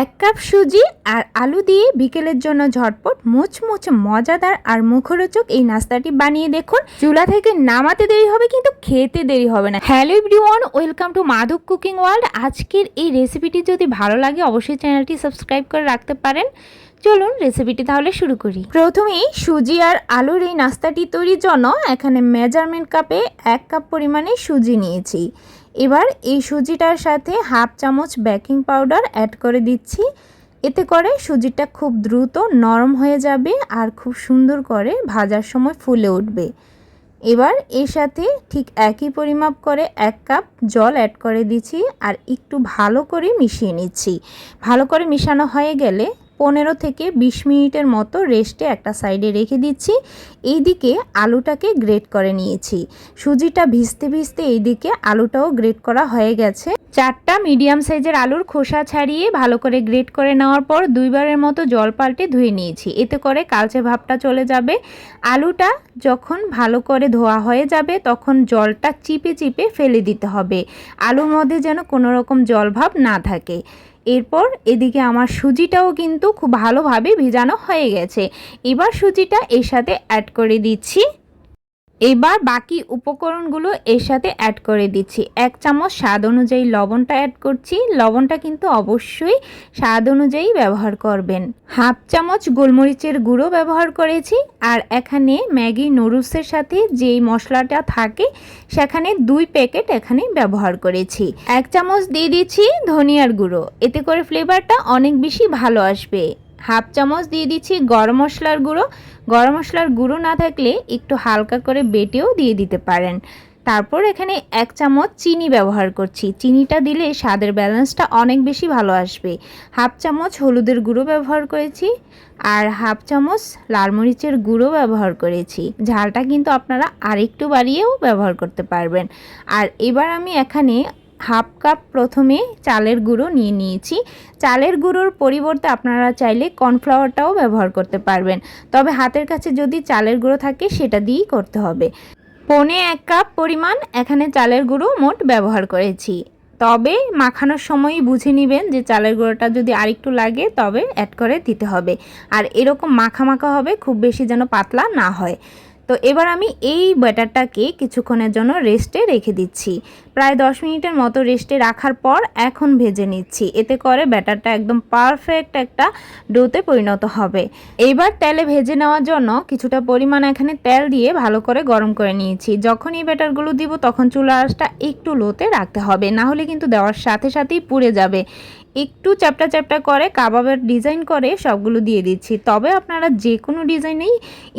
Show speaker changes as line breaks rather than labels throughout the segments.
এক কাপ সুজি আর আলু দিয়ে বিকেলের জন্য ঝটপট মুচমুচ মজাদার আর মুখরোচক এই নাস্তাটি বানিয়ে দেখুন। চুলা থেকে নামাতে দেরি হবে কিন্তু খেতে দেরি হবে না। Hello everyone, welcome to Madhav cooking world. আজকের এই রেসিপিটি যদি ভালো লাগে, অবশ্যই চ্যানেলটি সাবস্ক্রাইব করে রাখতে পারেন। চলুন রেসিপিটি তাহলে শুরু করি। প্রথমেই সুজি আর আলুর এই নাস্তাটি তৈরির জন্য এখানে মেজারমেন্ট কাপে এক কাপ পরিমাণে সুজি নিয়েছি। এবার এই সুজিটার সাথে হাফ চামচ বেকিং পাউডার অ্যাড করে দিচ্ছি। এতে করে সুজিটা খুব দ্রুত নরম হয়ে যাবে আর খুব সুন্দর করে ভাজার সময় ফুলে উঠবে। এবার এর সাথে ঠিক একই পরিমাপ করে এক কাপ জল অ্যাড করে দিচ্ছি আর একটু ভালো করে মিশিয়ে নিচ্ছি। ভালো করে মিশানো হয়ে গেলে পনেরো থেকে বিশ মিনিটের মতো রেস্টে একটা সাইডে রেখে দিচ্ছি। এইদিকে আলুটাকে গ্রেট করে নিয়েছি। সুজিটা ভিজতে ভিজতে এইদিকে আলুটাও গ্রেট করা হয়ে গেছে। চারটা মিডিয়াম সাইজের আলুর খোসা ছাড়িয়ে ভালো করে গ্রেট করে নেওয়ার পর দুইবারের মতো জল পাল্টে ধুয়ে নিয়েছি। এতে করে কালচে ভাবটা চলে যাবে। আলুটা যখন ভালো করে ধোয়া হয়ে যাবে তখন জলটা চিপে চিপে ফেলে দিতে হবে। আলুর মধ্যে যেন কোনো রকম জল ভাব না থাকে। এরপর এদিকে আমার সুজিটাও কিন্তু খুব ভালোভাবে ভেজানো হয়ে গেছে। এবার সুজিটা এর সাথে অ্যাড করে দিচ্ছি। এবার বাকি উপকরণগুলো এর সাথে অ্যাড করে দিচ্ছি। এক চামচ স্বাদ অনুযায়ী লবণটা অ্যাড করছি। লবণটা কিন্তু অবশ্যই স্বাদ অনুযায়ী ব্যবহার করবেন। হাফ চামচ গোলমরিচের গুঁড়ো ব্যবহার করেছি আর এখানে ম্যাগি নুডলসের সাথে যেই মশলাটা থাকে সেখানে দুই প্যাকেট এখানে ব্যবহার করেছি। এক চামচ দিয়ে দিচ্ছি ধনিয়ার গুঁড়ো। এতে করে ফ্লেভারটা অনেক বেশি ভালো আসবে। হাফ চামচ দিয়ে দিচ্ছি গরম মশলার গুঁড়ো। গরম মশলার গুঁড়ো না থাকলে একটু হালকা করে বেটেও দিয়ে দিতে পারেন। তারপর এখানে এক চামচ চিনি ব্যবহার করছি। চিনিটা দিলে স্বাদের ব্যালেন্সটা অনেক বেশি ভালো আসবে। হাফ চামচ হলুদের গুঁড়ো ব্যবহার করেছি আর হাফ চামচ লাল মরিচের গুঁড়ো ব্যবহার করেছি। ঝালটা কিন্তু আপনারা আরেকটু বাড়িয়েও ব্যবহার করতে পারবেন। আর এবার আমি এখানে হাফ কাপ প্রথমে চালের গুঁড়ো নিয়ে নিয়েছি। চালের গুঁড়োর পরিবর্তে আপনারা চাইলে কর্নফ্লাওয়ারটাও ব্যবহার করতে পারবেন। তবে হাতের কাছে যদি চালের গুঁড়ো থাকে, সেটা দিয়েই করতে হবে। পনে এক কাপ পরিমাণ এখানে চালের গুঁড়ো মোট ব্যবহার করেছি। তবে মাখানোর সময়ই বুঝে নেবেন যে চালের গুঁড়োটা যদি আরেকটু লাগে, তবে অ্যাড করে দিতে হবে। আর এরকম মাখা মাখা হবে, খুব বেশি যেন পাতলা না হয়। তো এবার আমি এই ব্যাটারটাকে কিছুক্ষণের জন্য রেস্টে রেখে দিচ্ছি। প্রায় দশ মিনিটের মতো রেস্টে রাখার পর এখন ভেজে নিচ্ছি। এতে করে ব্যাটারটা একদম পারফেক্ট একটা ডোতে পরিণত হবে। এইবার তেলে ভেজে নেওয়ার জন্য কিছুটা পরিমাণ এখানে তেল দিয়ে ভালো করে গরম করে নিয়েছি। যখন এই ব্যাটারগুলো দিব তখন চুলা আঁচটা একটু লোতে রাখতে হবে। না হলে কিন্তু দেওয়ার সাথে সাথেই পুড়ে যাবে। একটু চ্যাপটা চ্যাপটা করে, কাবাবের ডিজাইন করে সবগুলো দিয়ে দিচ্ছি। তবে আপনারা যে কোনো ডিজাইনেই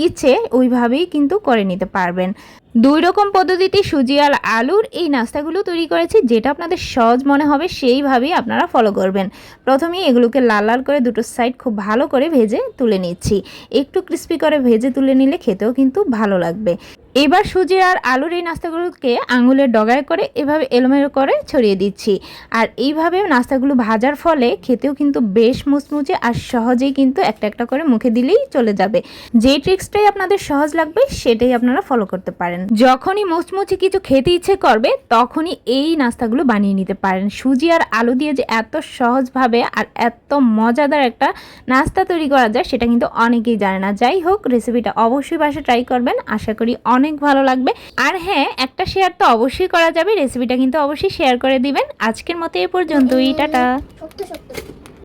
ইচ্ছে ওইভাবেই কিন্তু করে নিতে পারবেন। দুই রকম পদ্ধতিতে সুজি আর আলুর এই নাস্তাগুলো তৈরি করেছি, যেটা আপনাদের সহজ মনে হবে সেইভাবেই আপনারা ফলো করবেন। প্রথমেই এগুলোকে লাল লাল করে দুটো সাইড খুব ভালো করে ভেজে তুলে নিচ্ছি। একটু ক্রিস্পি করে ভেজে তুলে নিলে খেতেও কিন্তু ভালো লাগবে। এবার সুজি আর আলুর এই নাস্তাগুলোকে আঙুলের ডগায় করে এভাবে এলোমেলো করে ছড়িয়ে দিচ্ছি। আর এইভাবে নাস্তাগুলো ভাজার ফলে খেতেও কিন্তু বেশ মুচমুচে আর সহজেই কিন্তু একটা একটা করে মুখে দিলেই চলে যাবে। যে ট্রিক্সটাই আপনাদের সহজ লাগবে, সেটাই আপনারা ফলো করতে পারেন। যখনই মুচমুচে কিছু খেতে ইচ্ছে করবে, তখনই এই নাস্তাগুলো বানিয়ে নিতে পারেন। সুজি আর আলু দিয়ে যে এত সহজভাবে আর এত মজাদার একটা নাস্তা তৈরি করা যায়, সেটা কিন্তু অনেকেই জানে না। যাই হোক, রেসিপিটা অবশ্যই বাসা ট্রাই করবেন। আশা করি অনেক ভালো লাগবে। আর হ্যাঁ একটা শেয়ার তো অবশ্যই করা যাবে। রেসিপিটা কিন্তু অবশ্যই শেয়ার করে দিবেন। আজকের মতো এ পর্যন্তই। টাটা।